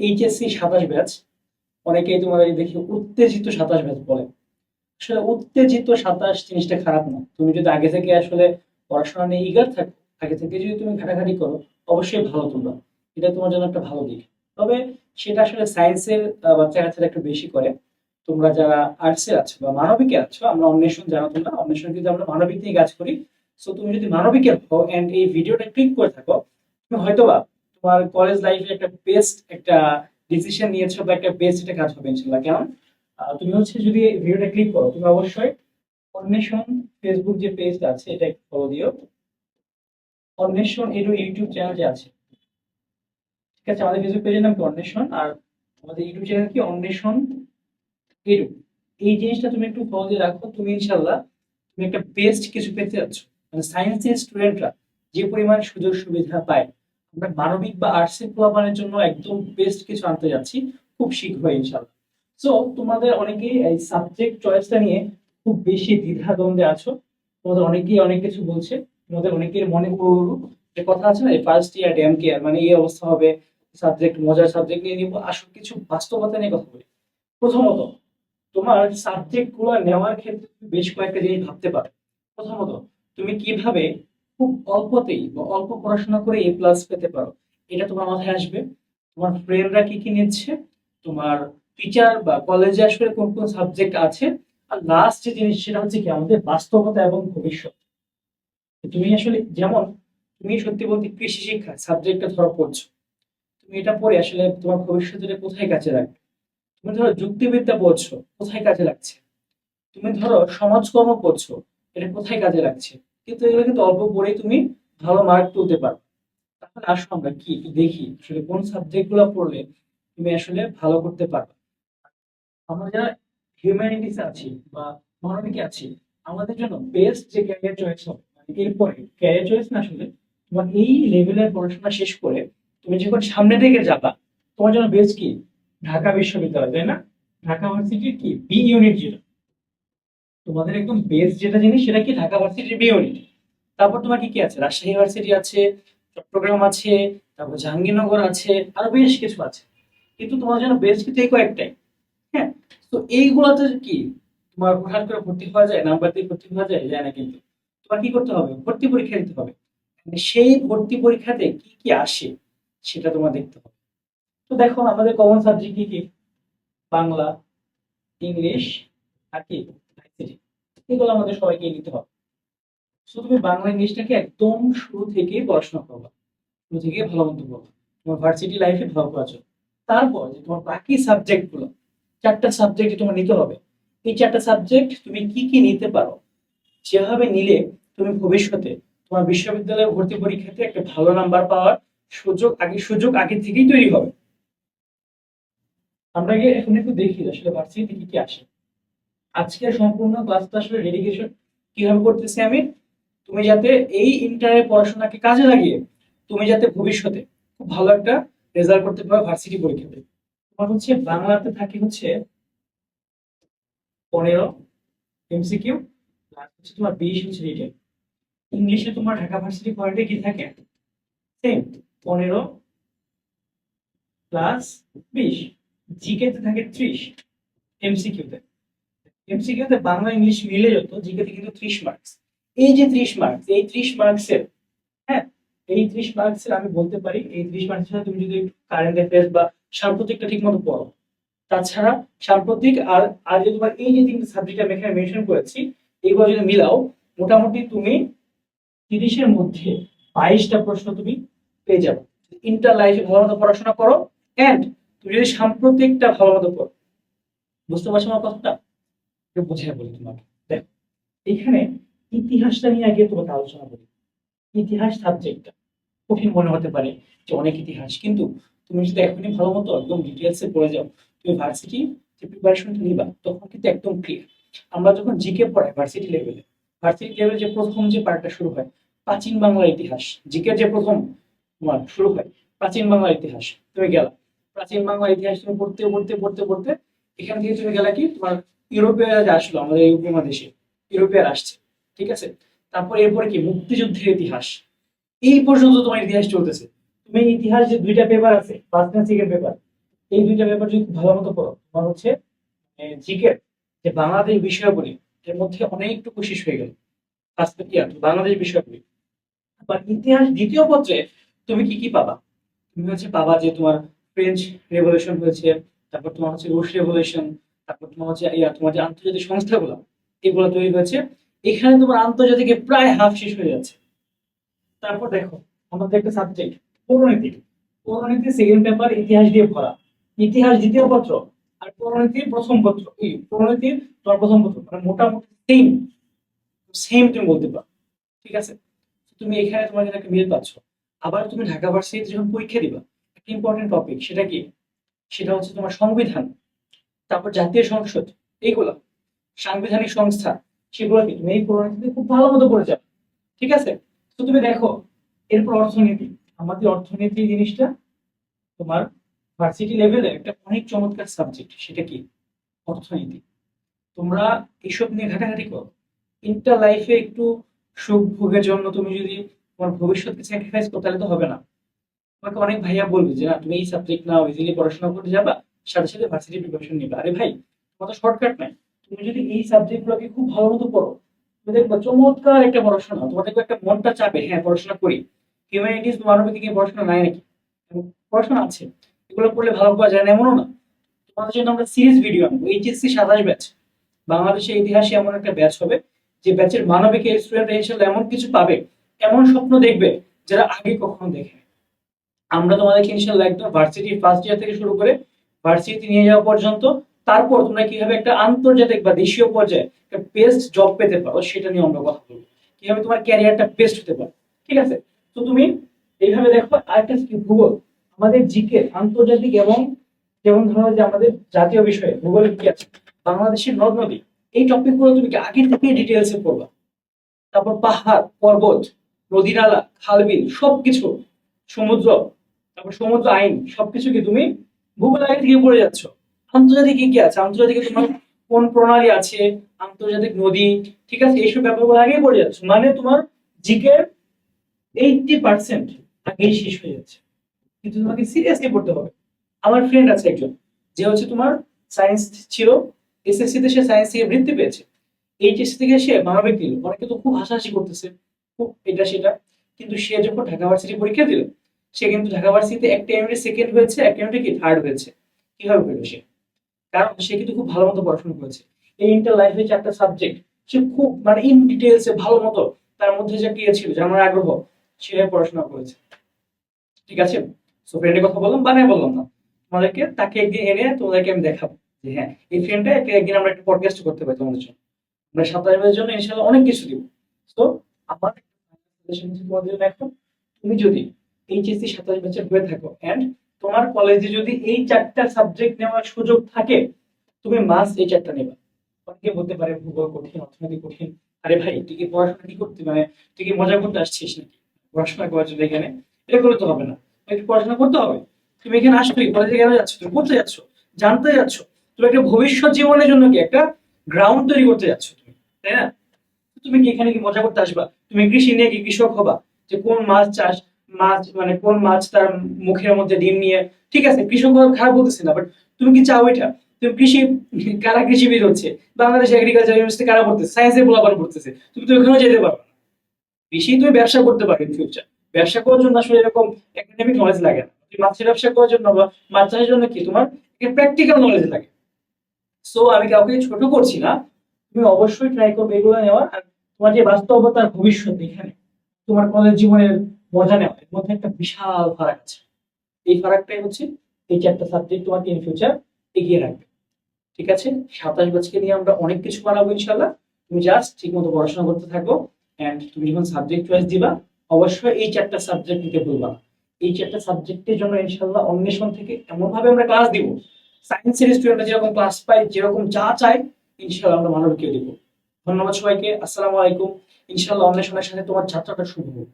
HSC সাতাশ batch অনেকেই তোমাদের দেখি উত্তেজিত সাতাশ ব্যাচ বলে। আসলে উত্তেজিত সাতাশ জিনিসটা খারাপ না। তুমি যদি আগে থেকে আসলে পড়াশোনা নিয়ে ইগার থাকো, আগে থেকে যদি তুমি ঘাটাঘাটি করো, অবশ্যই ভালো তোমরা। এটা তোমার জন্য একটা ভালো দিক। তবে সেটা আসলে সায়েন্সের বাচ্চা কাচ্চারা একটু বেশি করে। তোমরা যারা আর্টসের আছো বা মানবিকে আছো, আমরা অন্বেষণ জানো তোমরা। অন্বেষণ কিন্তু আমরা মানবিক নিয়ে কাজ করি। সো তুমি যদি মানবিকের হও এন্ড এই ভিডিওটা ক্লিক করে থাকো, তুমি হয়তোবা তোমার কলেজ লাইফে একটা বেস্ট একটা ডিসিশন নিয়েছো বা একটা বেস্ট একটা কাজ হবে ইনশাল্লাহ। কেমন? তুমি হচ্ছে যদি ভিডিওটা ক্লিক করো, তুমি অবশ্যই অন্বেষণ ফেসবুক যে পেজটা আছে, এটা একটু ফলো দিও। অন্বেষণ এডু ইউটিউব চ্যানেল যে আছে, ঠিক আছে? আমাদের ফেসবুক পেজের নাম কি অন্বেষণ আর আমাদের ইউটিউব চ্যানেল কি? অন্বেষণ এডু এই জিনিসটা তুমি একটু ফলো দিয়ে রাখো, তুমি ইনশাল্লাহ তুমি একটা বেস্ট কিছু পেতে যাচ্ছ। মানে সায়েন্সের স্টুডেন্টরা যে পরিমাণ সুযোগ সুবিধা পায়। আমরা মানবিক বা আর্টসের পোলাপানের জন্য একদম বেস্ট কিছু আনতে যাচ্ছি, খুব শীঘ্রই ইনশাল্লাহ সো তোমাদের অনেকেই এই সাবজেক্ট চয়েসটা নিয়ে খুব বেশি দ্বিধাদ্বন্দ্বে আছো। তোমাদের অনেকেই অনেক কিছু বলছে, তোমাদের অনেকের মনে যে কথা আছে না ফার্স্ট ইয়ার ড্যাম কেয়ার মানে এই অবস্থা হবে সাবজেক্ট মজার সাবজেক্ট নিয়ে নিবো, আসল কিছু বাস্তবতা নিয়ে কথা বলি। প্রথমত, তোমার সাবজেক্টগুলো নেওয়ার ক্ষেত্রে বেশ কয়েকটা জিনিস ভাবতে পারো। প্রথমত, তুমি কীভাবে খুব অল্পতেই বা অল্প পড়াশোনা করে এ প্লাস পেতে পারো। এটা তোমার মাথায় আসবে। তোমার ফ্রেন্ডরা কি কি নিচ্ছে? তোমার টিচার বা কলেজে আসলে কোন কোন সাবজেক্ট আছে? আর লাস্ট যে জিনিস সেটা হচ্ছে কি, আমাদের বাস্তবতা এবং ভবিষ্যৎ। তুমি আসলে যেমন, তুমি সত্যি বলতে কৃষি শিক্ষা সাবজেক্টটা ধরো পড়ছো। তুমি এটা পড়ে আসলে তোমার ভবিষ্যতে কোথায় কাজে লাগবে? তুমি ধরো যুক্তিবিদ্যা পড়ছো, কোথায় কাজে লাগছে? তুমি ধরো সমাজকর্ম পড়ছো, এটা কোথায় কাজে লাগছে? কিন্তু এগুলো কিন্তু অল্প পড়েই তুমি ভালো মার্ক তুলতে পারো। তাহলে আসো আমরা কি দেখি আসলে কোন সাবজেক্টগুলো পড়লে তুমি আসলে ভালো করতে পারবে। আমরা যারা হিউম্যানিটিস আছি বা মানবিকে আছি, আমাদের জন্য বেস্ট যে ক্যারিয়ার চয়েস হবে মানে এরপরে ক্যারিয়ার চয়েস না আসলে তোমার এই লেভেলের পড়াশোনা শেষ করে তুমি যখন সামনে দিকে যাবা, তোমার জন্য বেস্ট কি? ঢাকা বিশ্ববিদ্যালয়, তাই না? ঢাকা ভার্সিটির কি? বি ইউনিট যেটা। তোমাদের একদম বেস্ট যেটা জিনিস, সেটা কি ঢাকা ভার্সিটির বি তারপর তোমার কি কি আছে? রাজশাহী ইউনিভার্সিটি আছে, চট্টগ্রাম আছে, তারপর জাহাঙ্গীরনগর আছে, আরও বেশ কিছু আছে। কিন্তু তোমার জন্য বেস্ট কিন্তু এই কয়েকটাই। হ্যাঁ? তো এইগুলোতে কি? তোমার হঠাৎ করে ভর্তি হওয়া যায় নাম্বার দিয়ে ভর্তি হওয়া যায়? যায় না কিন্তু। তোমার কি করতে হবে? ভর্তি পরীক্ষা দিতে হবে। মানে সেই ভর্তি পরীক্ষাতে কি কি আসে, সেটা তোমার দেখতে হবে। তো দেখো, আমাদের কমন সাবজেক্ট কি কি? বাংলা, ইংলিশ, আর কি? এগুলো আমাদের সবাইকে নিতে হবে। সো তুমি বাংলা ইংলিশটাকে একদম শুরু থেকেই পড়াশোনা করবা। শুরু থেকে ভালো মতো পড়বা তোমার ভার্সিটি লাইফে ভালো জন্য। তারপর যে তোমার বাকি সাবজেক্টগুলো, চারটা সাবজেক্ট তোমার নিতে হবে, এই চারটা সাবজেক্ট তুমি কি কি নিতে পারো, যেভাবে নিলে তুমি ভবিষ্যতে তোমার বিশ্ববিদ্যালয়ে ভর্তি পরীক্ষাতে একটা ভালো নাম্বার পাওয়ার সুযোগ আগে সুযোগ আগে থেকেই তৈরি হবে। আমরা এখন একটু দেখি আসলে ভার্সিটি কি কি আসে। আজকের সম্পূর্ণ ক্লাসটা আসলে ডেডিকেশন কীভাবে করতেছি আমি? তুমি যাতে এই ইন্টারের পড়াশোনাকে কাজে লাগিয়ে তুমি যাতে ভবিষ্যতে খুব ভালো একটা রেজাল্ট করতে পারো ভার্সিটি পরীক্ষাতে। তোমার হচ্ছে বাংলাতে থাকে হচ্ছে পনেরো এমসিকিউ প্লাস হচ্ছে তোমার বিশ হচ্ছে রিটেন ইংলিশে তোমার ঢাকা ভার্সিটি পয়েন্টে কি থাকে? সেম পনেরো প্লাস বিশ। জিকে তে থাকে ত্রিশ এমসিকিউতে এমসিকিউতে বাংলা, ইংলিশ মিলে যেত জিকে তে কিন্তু ত্রিশ মার্কস এই যে ত্রিশ মার্কস এই ত্রিশ মার্কসের হ্যাঁ এই ত্রিশ মার্কসের আমি বলতে পারি, এই ত্রিশ মার্কসের তুমি যদি কারেন্ট অ্যাফেয়ার্স বা সাম্প্রতিকটা ঠিক মতো পড়ো। তাছাড়া সাম্প্রতিক আর আর যে তোমার এই যে তিনটে সাবজেক্ট আমি এখানে মেনশন করেছি এগুলো যদি মিলাও, মোটামুটি তুমি তিরিশের মধ্যে বাইশটা প্রশ্ন তুমি পেয়ে যাবে। ইন্টার লাইফে ভালো মতো পড়াশোনা করো এন্ড তুমি যদি সাম্প্রতিকটা ভালো মতো পড়ো। বুঝতে পারছ আমার কথাটা? একটু বুঝিয়ে বলি তোমাকে? দেখো, এখানে ইতিহাসটা নিয়ে আগে তোমাকে আলোচনা করি। ইতিহাস সাবজেক্টটা কঠিন মনে হতে পারে যে অনেক ইতিহাস, কিন্তু তুমি যদি এখনই ভালো মতো একদম ডিটেলসে পড়ে যাও, তুমি ভার্সিটি যে প্রিপারেশনটা নিবা, তখন কিন্তু একদম ক্লিয়ার আমরা যখন জিকে পড়াই ভার্সিটি লেভেলে ভার্সিটি লেভেলে যে প্রথম যে পার্টটা শুরু হয়, প্রাচীন বাংলার ইতিহাস। জিকে যে প্রথম তোমার শুরু হয়, প্রাচীন বাংলার ইতিহাস। তুমি গেলা। প্রাচীন বাংলার ইতিহাস তুমি পড়তে পড়তে পড়তে পড়তে, এখান থেকে তুমি গেলা কি? তোমার ইউরোপীয় আসলো আমাদের এই উপমহাদেশে ইউরোপিয়ার আসছে, ঠিক আছে? তারপর এরপরে কি? মুক্তিযুদ্ধের ইতিহাস। এই পর্যন্ত তোমার ইতিহাস চলতেছে। তুমি ইতিহাস যে দুইটা পেপার আছে ফার্স্ট পেপার এই দুইটা ব্যাপার যদি ভালো মতো পড়ো, তোমার হচ্ছে জিকের যে বাংলাদেশ বিষয়গুলি এর মধ্যে অনেকটুকু শেষ হয়ে গেল। বাংলাদেশ বিষয়গুলি আবার ইতিহাস দ্বিতীয় পত্রে তুমি কি কি পাবা? তুমি হচ্ছে পাবা যে তোমার ফ্রেঞ্চ রেভলিউশন হয়েছে, তারপর তোমার হচ্ছে রুশ রেভলিউশন তারপর তোমার হচ্ছে তোমার যে আন্তর্জাতিক সংস্থাগুলো, এগুলো তৈরি হয়েছে। এখানে তোমার আন্তর্জাতিকে প্রায় হাফ শেষ হয়ে যাচ্ছে। তারপর দেখো, আমাদের একটা সাবজেক্ট পৌরনীতি। পৌরনীতি সেকেন্ড পেপার ইতিহাস দিয়ে ভরা। ইতিহাস দ্বিতীয় পত্র আর পৌরনীতির প্রথম পত্র। এই পৌরনীতির তোমার প্রথম পত্র মানে মোটামুটি সেম সেম তুমি বলতে পারো। ঠিক আছে? তুমি এখানে তোমার একটা মিল পাচ্ছ। আবার তুমি ঢাকা ভার্সিটিতে যখন পরীক্ষা দিবা, একটা ইম্পর্টেন্ট টপিক সেটা কি? সেটা হচ্ছে তোমার সংবিধান। তারপর জাতীয় সংসদ, এইগুলো, সাংবিধানিক সংস্থা, সেগুলো কি তুমি এই পৌরনীতিতে খুব ভালো মতো করে যাবে। ঠিক আছে? তো তুমি দেখো, এরপর অর্থনীতি। আমাদের অর্থনীতি জিনিসটা তোমার ভার্সিটি লেভেলে একটা অনেক চমৎকার সাবজেক্ট সেটা কি? অর্থনীতি। তোমরা এইসব নিয়ে ঘাটাঘাটি করো। ইন্টার লাইফে একটু সুখ ভোগের জন্য তুমি যদি তোমার ভবিষ্যৎকে স্যাক্রিফাইস করো, তাহলে তো হবে না। তোমাকে অনেক ভাইয়া বলবে যে, না, তুমি এই সাবজেক্ট নাও ইজিলি পড়াশোনা করতে যাবা। সাথে সাথে ভার্সিটি প্রিপারেশন নিবা। আরে ভাই, তোমার তো শর্টকাট নাই। তুমি যদি এই সাবজেক্ট গুলোকে খুব ভালো মতো পড়ো, তুমি দেখবে চমৎকার একটা পড়াশোনা। তোমার দেখবে একটা মনটা চাপে হ্যাঁ পড়াশোনা করি। হিউম্যানিটিস মানবিক দিকে পড়াশোনা নাই নাকি? পড়াশোনা আছে। এগুলো পড়লে ভালো করা যায় না এমনও না। তোমাদের জন্য আমরা সিরিজ ভিডিও আনব। এইচএসসি সাতাশ ব্যাচ বাংলাদেশের ইতিহাসে এমন একটা ব্যাচ হবে, যে ব্যাচের মানবিক স্টুডেন্ট ইনশাল্লাহ এমন কিছু পাবে, এমন স্বপ্ন দেখবে, যারা আগে কখনো দেখে আমরা তোমাদেরকে ইনশাল্লাহ একদম ভার্সিটি ফার্স্ট ইয়ার থেকে শুরু করে ভার্সিটি নিয়ে যাওয়া পর্যন্ত, তারপর তোমরা কীভাবে একটা আন্তর্জাতিক বা দেশীয় পর্যায়ে একটা বেস্ট জব পেতে পারো সেটা নিয়ে আমরা কথা বলব। কীভাবে তোমার ক্যারিয়ারটা বেস্ট হতে পারে, ঠিক আছে? তো তুমি এইভাবে দেখো, আরেকটা কি, ভূগোল। আমাদের জিকে আন্তর্জাতিক এবং যেমন ধরো যে আমাদের জাতীয় বিষয়ে ভূগোল কি আছে বাংলাদেশের নদ নদী, এই টপিকগুলো তুমি আগে থেকে ডিটেলসে পড়বা। তারপর পাহাড়, পর্বত নদী নালা খালবিল সবকিছু, সমুদ্র, তারপর সমুদ্র আইন, সবকিছু কি তুমি ভূগোল আগে থেকে পড়ে যাচ্ছ। আন্তর্জাতিক কি কি আছে? আন্তর্জাতিকে তোমার কোন প্রণালী আছে? আন্তর্জাতিক নদী, ঠিক আছে? এইসব ব্যাপারগুলো আগেই পড়ে যাচ্ছ। মানে তোমার জিকের এইটটি পার্সেন্ট আগেই শেষ হয়ে যাচ্ছে। কিন্তু তোমাকে সিরিয়াসলি পড়তে হবে। আমার ফ্রেন্ড আছে একজন, যে হচ্ছে তোমার সায়েন্স ছিল এসএসসি তে সে সায়েন্স থেকে বৃত্তি পেয়েছে। এইচএসসি থেকে সে মানবিক দিল অনেকে তো খুব হাসাহাসি করতেছে, খুব এটা সেটা। কিন্তু সে যখন ঢাকা ভার্সিটি পরীক্ষা দিল সে কিন্তু ঢাকা ভার্সিটিতে একটা ইউনিটে সেকেন্ড হয়েছে একটা ইউনিটে কি থার্ড হয়েছে। কীভাবে হলো সে? কারণ সে কিন্তু খুব ভালো মতো পড়াশোনা করেছে। এই ইন্টার লাইফে চারটা সাবজেক্ট সে খুব মানে ইন ডিটেলসে ভালো মতো তার মধ্যে যে কি ছিল জানার আগ্রহ, সেভাবে পড়াশোনা করেছে। ঠিক আছে? সো ফ্রেন্ডের কথা বললাম, বানায় বললাম না। তোমাদেরকে, তাকে একদিন এনে তোমাদেরকে আমি দেখাবো যে হ্যাঁ এই ফ্রেন্ডটা একদিন আমরা একটা পডকাস্ট করতে পারি তোমাদের জন্য। আমরা সাঁতার বাজার জন্য ইনশাল্লাহ অনেক কিছু দিব। তো আমার জন্য তুমি যদি এইচএসসি সাতাশ বছর হয়ে থাকো। এন্ড তোমার কলেজে যদি এই চারটা সাবজেক্ট নেওয়ার সুযোগ থাকে, তুমি মাস্ট এই চারটা নেবা। অনেকে বলতে পারে, ভূগোল কঠিন, অর্থনীতি কঠিন। আরে ভাই, তুই কি পড়াশোনা কি করতে মানে তুই কি মজা করতে আসছিস নাকি? পড়াশোনা করার জন্য এখানে এটা করলে তো হবে না। একটু পড়াশোনা করতে হবে। তুমি এখানে আসছো কি? কলেজে কেন যাচ্ছ? তুমি পড়তে যাচ্ছ? জানতে যাচ্ছ? তুমি একটা ভবিষ্যৎ জীবনের জন্য কি একটা গ্রাউন্ড তৈরি করতে যাচ্ছ তুমি, তাই না? তুমি কি এখানে কি মজা করতে আসবা? তুমি কৃষি নিয়ে কি কৃষক হবা? যে কোন মাছ চাষ মাছ মানে কোন মাছ তার মুখের মধ্যে ডিম নিয়ে, ঠিক আছে, কৃষক খারাপ বলতেছি না বাট তুমি কি চাও এটা? তুমি কৃষি, কারা কৃষিবিদ হচ্ছে? বাংলাদেশ এগ্রিকালচার ইউনিভার্সিটি কারা পড়তেছে সায়েন্সের পোলাপান পড়তেছে তুমি তো ওখানেও যেতে পারবে না কৃষি তুমি ব্যবসা করতে ইন ফিউচার ব্যবসা করার জন্য আসলে এরকম একাডেমিক নলেজ লাগে না। তুমি মাছের ব্যবসা করার জন্য বা মাছ চাষের জন্য কি তোমার প্র্যাকটিক্যাল নলেজ লাগে। সো আমি কাউকে ছোট করছি না। তুমি অবশ্যই ট্রাই করবে, এগুলো নেওয়ার। আর তোমার যে বাস্তবতার ভবিষ্যৎ এখানে, তোমার কলেজ জীবনের মজা নেওয়া। এর মধ্যে একটা বিশাল ফারাক আছে। এই ফারাকটাই হচ্ছে এই চারটা সাবজেক্ট তোমাকে ইন ফিউচার এগিয়ে রাখবে। ঠিক আছে? সাতাশ বছরকে নিয়ে আমরা অনেক কিছু বানাবো ইনশাল্লাহ তুমি জাস্ট ঠিক মতো পড়াশোনা করতে থাকো অ্যান্ড তুমি যখন সাবজেক্ট চয়েস দিবা, অবশ্যই এই চারটা সাবজেক্ট নিতে ভুলবা এই চারটা সাবজেক্টের জন্য ইনশাল্লাহ অন্বেষণ থেকে এমনভাবে আমরা ক্লাস দিব সায়েন্সের স্টুডেন্টরা যেরকম ক্লাস পায়, যেরকম যা চায় ইনশাল্লাহ আমরা মানবকে দিব। ধন্যবাদ সবাইকে। আসসালামু আলাইকুম। ইনশাল্লাহ অন্বেষণের সাথে তোমার যাত্রাটা শুভ হোক।